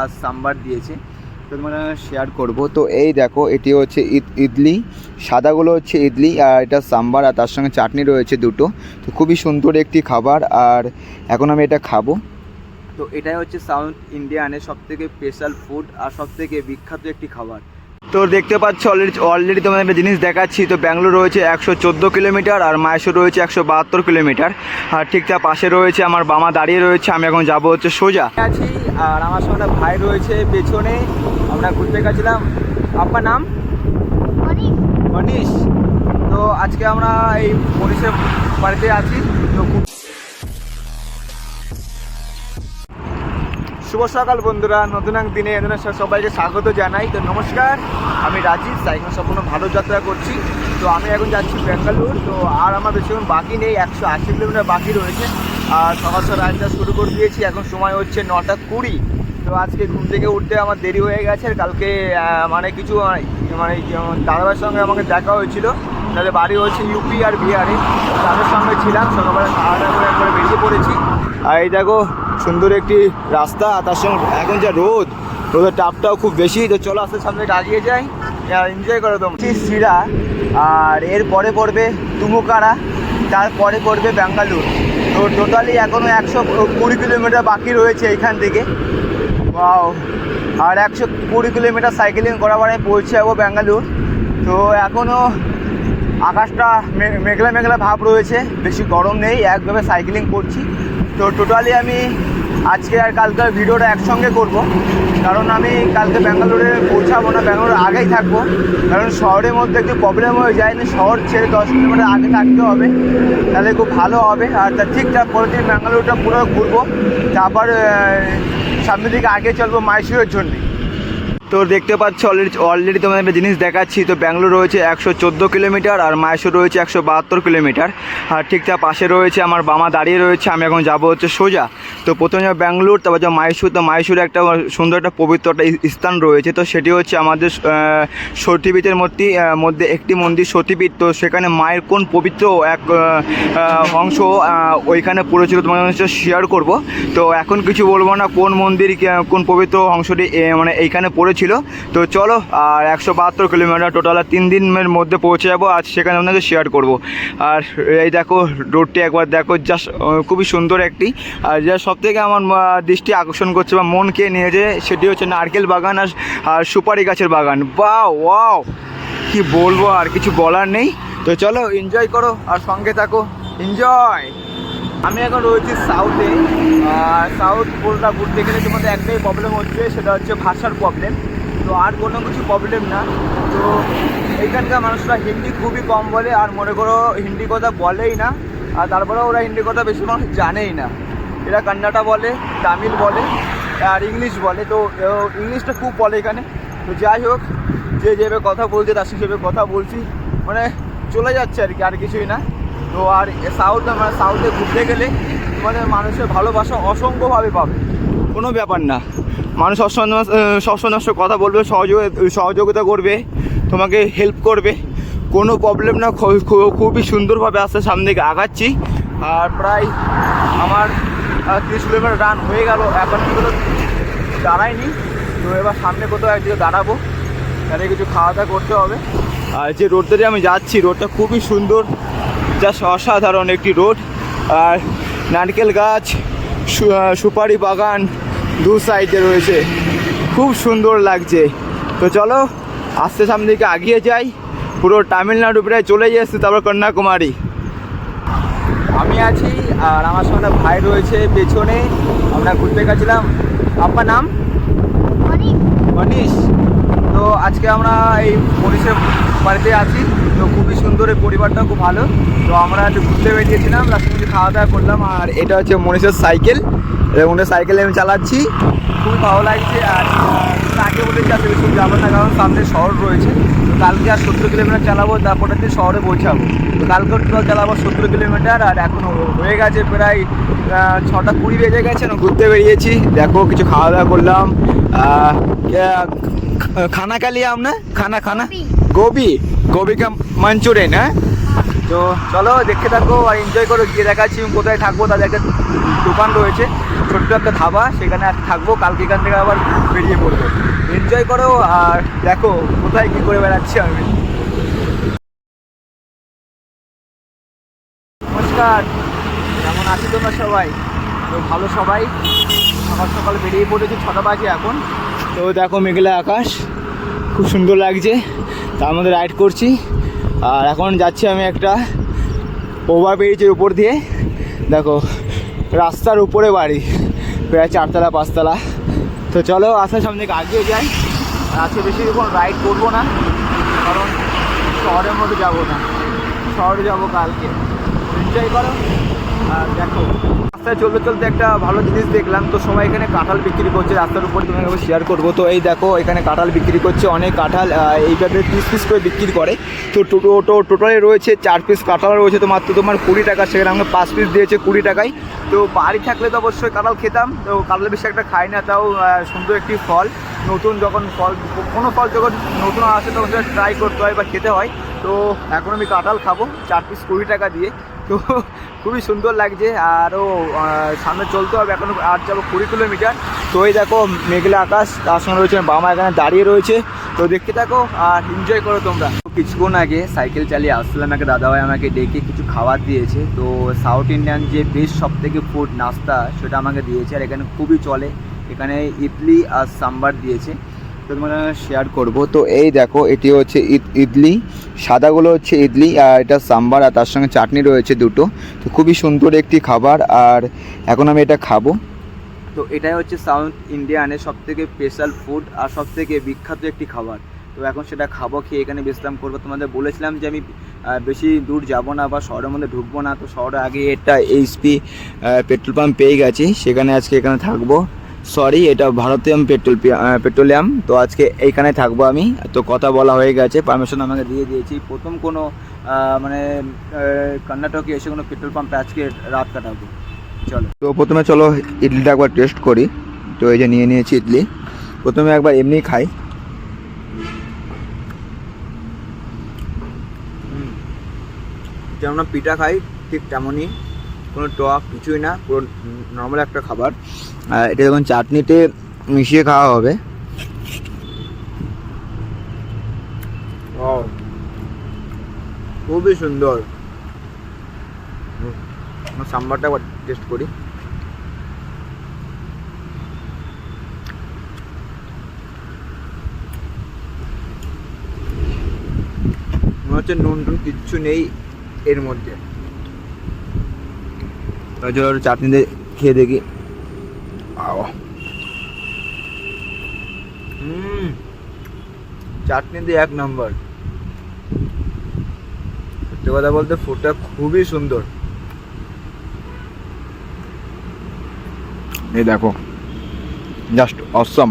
আর সাম্বার দিয়েছে। তো তোমরা শেয়ার করব। তো এই দেখো, এটি হচ্ছে ইডলি সাদাগুলো হচ্ছে ইডলি আর এটা সাম্বার, আর তার সঙ্গে চাটনি রয়েছে দুটো। তো খুবই সুন্দর একটি খাবার, আর এখন আমি এটা খাব। তো এটাই হচ্ছে সাউথ ইন্ডিয়ানের সবথেকে স্পেশাল ফুড আর সবথেকে বিখ্যাত একটি খাবার। তো দেখতে পাচ্ছ অলরেডি অলরেডি তোমাদের একটা জিনিস দেখাচ্ছি। তো ব্যাঙ্গালোর রয়েছে একশো চোদ্দ কিলোমিটার আর মাইসোর রয়েছে একশো বাহাত্তর কিলোমিটার। আর ঠিক তার পাশে রয়েছে আমার বামা দাঁড়িয়ে রয়েছে আমি এখন যাব হচ্ছে সোজা। আছি আর আমার সঙ্গে ভাই রয়েছে পেছনে আমরা ঘুরতে গেছিলাম। আপনার নাম? মনীষ তো আজকে আমরা এই মনীষের বাড়িতে আছি। তো খুব শুভ সকাল বন্ধুরা, নতুন এক দিনে এদের সবাইকে স্বাগত জানাই। তো নমস্কার, আমি রাজীব, সাইকেল সম্পূর্ণ ভালো যাত্রা করছি। তো আমি এখন যাচ্ছি বেঙ্গালুর, তো আর আমার বেশিক্ষণ বাকি নেই, একশো আশি কিলোমিটার বাকি রয়েছে। আর সকাল সকাল রাজটা শুরু করে দিয়েছি, এখন সময় হচ্ছে নটা কুড়ি। তো আজকে ঘুম থেকে উঠতে আমার দেরি হয়ে গেছে, কালকে মানে কিছু মানে দাদাভাইয়ের সঙ্গে আমাকে দেখা হয়েছিল। তাদের বাড়ি হচ্ছে ইউপি আর বিহারে। তাদের সঙ্গে ছিলাম, সকালবেলা খাওয়া দাওয়া করে একবারে বেরিয়ে পড়েছি। আর এই দেখো সুন্দর একটি রাস্তা, তার সঙ্গে এখন যা রোদ, রোদের তাপটাও খুব বেশি। তো চলো আস্তে সামনে আগিয়ে যাই। এনজয় করো তোমরা। সিরা আর এর পরে পড়বে তুমুকারা তারপরে পড়বে ব্যাঙ্গালুর। তো টোটালি এখনও একশো কুড়ি কিলোমিটার বাকি রয়েছে এখান থেকে। ওয়াও আর একশো কুড়ি কিলোমিটার সাইকেলিং করার পরে পৌঁছে যাব ব্যাঙ্গালুর। তো এখনও আকাশটা মেঘলা মেঘলা ভাব রয়েছে। বেশি গরম নেই, একভাবে সাইকেলিং করছি। তো টোটালি আমি আজকে আর কালকের ভিডিওটা একসঙ্গে করব। কারণ আমি কালকে ব্যাঙ্গালোরে পৌঁছাবো না, ব্যাঙ্গালোর আগেই থাকব। কারণ শহরের মধ্যে একটু প্রবলেম হয়ে যায় না, শহর ছেড়ে দশ কিলোমিটার আগে থাকতে হবে। তাহলে খুব ভালো হবে। আর তা ঠিকঠাক পরের দিন ব্যাঙ্গালোরটা পুরো ঘুরবো। তারপর সামনের দিকে আগে চলবো মাইসুরের জন্যে। তো দেখতে পাচ্ছ অলরেডি অলরেডি তোমাদের একটা জিনিস দেখাচ্ছি। তো ব্যাঙ্গালোর রয়েছে একশো চোদ্দ কিলোমিটার আর মাইসোর রয়েছে একশো বাহাত্তর কিলোমিটার। আর ঠিক তার পাশে রয়েছে আমার বামা দাঁড়িয়ে রয়েছে, আমি এখন যাব হচ্ছে সোজা। তো প্রথমে ব্যাঙ্গালোর, তারপর যাব মাইসুর তো মাইসুরে একটা সুন্দর একটা পবিত্র একটা স্থান রয়েছে। তো সেটি হচ্ছে আমাদের সতীপীঠের মধ্যে মধ্যে একটি মন্দির সতীপীঠ। তো সেখানে মায়ের কোন পবিত্র এক অংশ ওইখানে পড়েছিল তোমাদের সাথে শেয়ার করব। তো এখন কিছু বলব না, কোন মন্দির কোন পবিত্র অংশটি মানে এইখানে পড়েছিল তো চলো, আর একশো বাহাত্তর কিলোমিটার টোটাল আর তিন দিনের মধ্যে পৌঁছে যাব। আর সেখানে আপনাদের শেয়ার করব। আর এই দেখো রোডটি একবার দেখো জাস্ট খুবই সুন্দর একটি। আর যা সব থেকে আমার দৃষ্টি আকর্ষণ করছে বা মন কে নিয়েছে সেটি হচ্ছে নারকেল বাগান আর আর সুপারি গাছের বাগান। বা ওয়াও! কি বলব, আর কিছু বলার নেই। তো চলো এনজয় করো, আর সঙ্গে থাকো। এনজয় আমি এখন রয়েছি সাউথে সাউথ বলটা ঘুরতে গেলে তোমাদের একটাই প্রবলেম হচ্ছে, সেটা হচ্ছে ভাষার প্রবলেম তো আর কোনো কিছু প্রবলেম না। তো এখানকার মানুষরা হিন্দি খুবই কম বলে, আর মনে করো হিন্দি কথা বলেই না, আর তারপরে ওরা হিন্দি কথা বেশি মানুষ জানেই না। এরা কান্নাটা বলে, তামিল বলে, আর ইংলিশ বলে। তো ইংলিশটা খুব বলে এখানে। তো যাই হোক, যে যেভাবে কথা বলছে, তার সেভাবে কথা বলছি। মানে চলে যাচ্ছে আর কি, আর কিছুই না। তো আর সাউথ মানে সাউথে ঘুরতে গেলে মানে মানুষের ভালোবাসা অসংখ্যভাবে পাবে। কোনো ব্যাপার না। মানুষ সবসময় সবসময় কথা বলবে, সহযোগ, সহযোগিতা করবে, তোমাকে হেল্প করবে। কোনো প্রবলেম না খুবই সুন্দরভাবে আস্তে সামনে দিকে আগাচ্ছি। আর প্রায় আমার তিরিশ কিলোমিটার রান হয়ে গেল, এখন কিন্তু দাঁড়ায়নি। তো এবার সামনে কোথাও একদিকে দাঁড়াবো। তাহলে কিছু খাওয়া দাওয়া করতে হবে। আর যে রোডটা দিয়ে আমি যাচ্ছি রোডটা খুবই সুন্দর। জাস্ট অসাধারণ একটি রোড। আর নারকেল গাছ সুপারি বাগান দু সাইডে রয়েছে। খুব সুন্দর লাগছে। তো চলো আস্তে সামনে দিকে আগিয়ে যাই। পুরো তামিলনাড়ু প্রায় চলে যাচ্ছে তারপর কন্যাকুমারী। আমি আছি আর আমার সঙ্গে ভাই রয়েছে পেছনে। আমরা ঘুরতে গেছিলাম। আপনার নাম? মনীষ তো আজকে আমরা এই মনীষের বাড়িতে আছি। তো খুবই সুন্দর এই পরিবারটা খুব ভালো। তো আমরা একটু ঘুরতে বেরিয়েছিলাম রাস্তা কিছু খাওয়া দাওয়া করলাম আর এটা হচ্ছে মনীষের সাইকেল। ওনার সাইকেলে আমি চালাচ্ছি। খুব ভালো লাগছে আর আগে বলেছি আজকে বেশি যাব না কারণ সামনে শহর রয়েছে। তো কালকে আর সত্তর কিলোমিটার চালাবো তারপরে দিন শহরে পৌঁছাবো। তো কালকে চালাবো সত্তর কিলোমিটার আর এখন হয়ে গেছে প্রায় ছটা কুড়ি বেজে গেছে ঘুরতে বেরিয়েছি। দেখো কিছু খাওয়া দাওয়া করলাম খানা খালি আপনার খানা খানা? গোবি? গোবি কা মাঞ্চুরিয়ান হ্যাঁ? তো চলো দেখতে থাকো আর এনজয় করো, গিয়ে দেখাচ্ছি কোথায় থাকব। তাদের একটা দোকান রয়েছে, ছোট্ট একটা ধাবা, সেখানে আর থাকব। কালকে এখান থেকে আবার বেরিয়ে পড়ব। এনজয় করো আর দেখো কোথায় কী করে বেড়াচ্ছি আমি। নমস্কার, কেমন আছি তোমরা সবাই? তো ভালো সবাই? সকাল সকাল বেরিয়ে পড়েছি, ছটা বাজে এখন। তো দেখো মেঘলা আকাশ, খুব সুন্দর লাগছে। তার মধ্যে রাইড করছি। আর এখন যাচ্ছি আমি একটা ওভার ব্রিজের উপর দিয়ে। দেখো, রাস্তার উপরে বাড়ি, প্রায় চারতলা, পাঁচতলা। তো চলো আসার সামনে আগিয়ে যাই। আজকে বেশিক্ষণ রাইড করব না, কারণ শহরের মধ্যে যাব না। শহরে যাব কালকে। এনজয় করো। দেখো, রাস্তায় চলতে চলতে একটা ভালো জিনিস দেখলাম। তো সবাই এখানে কাঁঠাল বিক্রি করছে, রাস্তার উপরে তোমাকে শেয়ার করব। তো এই দেখো, এখানে কাঁঠাল বিক্রি করছে, অনেক কাঁঠাল এইভাবে পিস পিস করে বিক্রি করে। তো টোটো টোটালে রয়েছে চার পিস কাঁঠাল, রয়েছে তো মাত্র তোমার কুড়ি টাকা, সেখানে আমাকে পাঁচ পিস দিয়েছে কুড়ি টাকায়। তো বাড়ি থাকলে তো অবশ্যই কাঁঠাল খেতাম, তো কাঁঠাল বেশি একটা খাই না, তাও সুন্দর একটি ফল। নতুন যখন ফল, কোনো ফল যখন নতুন আসে, তখন সেটা ট্রাই করতে হয় বা খেতে হয়। তো এখন আমি কাঁঠাল খাব, চার পিস কুড়ি টাকা দিয়ে। তো খুবই সুন্দর লাগছে আরও সামনে চলতে হবে, এখন আর যাব কুড়ি কিলোমিটার। তো এই দেখো মেঘলা আকাশ, তার সঙ্গে রয়েছে বামা এখানে দাঁড়িয়ে রয়েছে। তো দেখতে থাকো আর এনজয় করো তোমরা। কিছুক্ষণ আগে সাইকেল চালিয়ে আসলাম একটা দাদাভাই আমাকে ডেকে কিছু খাবার দিয়েছে। তো সাউথ ইন্ডিয়ান যে বেস্ট সব থেকে ফুড নাস্তা, সেটা আমাকে দিয়েছে, আর এখানে খুবই চলে। এখানে ইডলি আর সাম্বার দিয়েছে। তোমার শেয়ার করব। তো এই দেখো, এটি হচ্ছে ইডলি সাদাগুলো হচ্ছে ইডলি আর এটা সাম্বার, আর তার সঙ্গে চাটনি রয়েছে দুটো। তো খুবই সুন্দর একটি খাবার, আর এখন আমি এটা খাব। তো এটাই হচ্ছে সাউথ ইন্ডিয়ানের সব থেকে স্পেশাল ফুড আর সব থেকে বিখ্যাত একটি খাবার। তো এখন সেটা খাব, খেয়ে এখানে বিশ্রাম করব। তোমাদের বলেছিলাম যে আমি বেশি দূর যাব না বা শহরের মধ্যে ঢুকবো না। তো শহরে আগে এটা এইচপি পেট্রোল পাম্প পেয়ে গেছি। সেখানে আজকে এখানে থাকব। সরি এটা ভারতীয় পেট্রোল পেট্রোলিয়াম। তো আজকে এইখানে থাকব আমি। তো কথা বলা হয়ে গেছে। পারমিশন আমাকে দিয়ে দিয়েছি। প্রথম কোনো মানে কর্ণাটকে এসে কোনো পেট্রোল পাম্পে আজকে রাত কাটাবো। চলো। তো প্রথমে চলো, ইডলিটা একবার টেস্ট করি। তো এই যে নিয়ে নিয়েছি ইডলি। প্রথমে একবার এমনি খাই। যেমন পিঠা খাই, ঠিক তেমনই। কোনো টক কিছুই না, পুরো নর্মাল একটা খাবার। এটা যখন চাটনিতে মিশিয়ে খাওয়া হবে খুবই সুন্দর। সাম্বারটা একবার টেস্ট করি। মনে হচ্ছে নুন টুন কিচ্ছু নেই এর মধ্যে। চাটনি দিয়ে খেয়ে দেখি। হুম চাটনি দিয়ে এক নম্বর সত্যি কথা বলতে ফুডটা খুবই সুন্দর। এই দেখো। জাস্ট অসম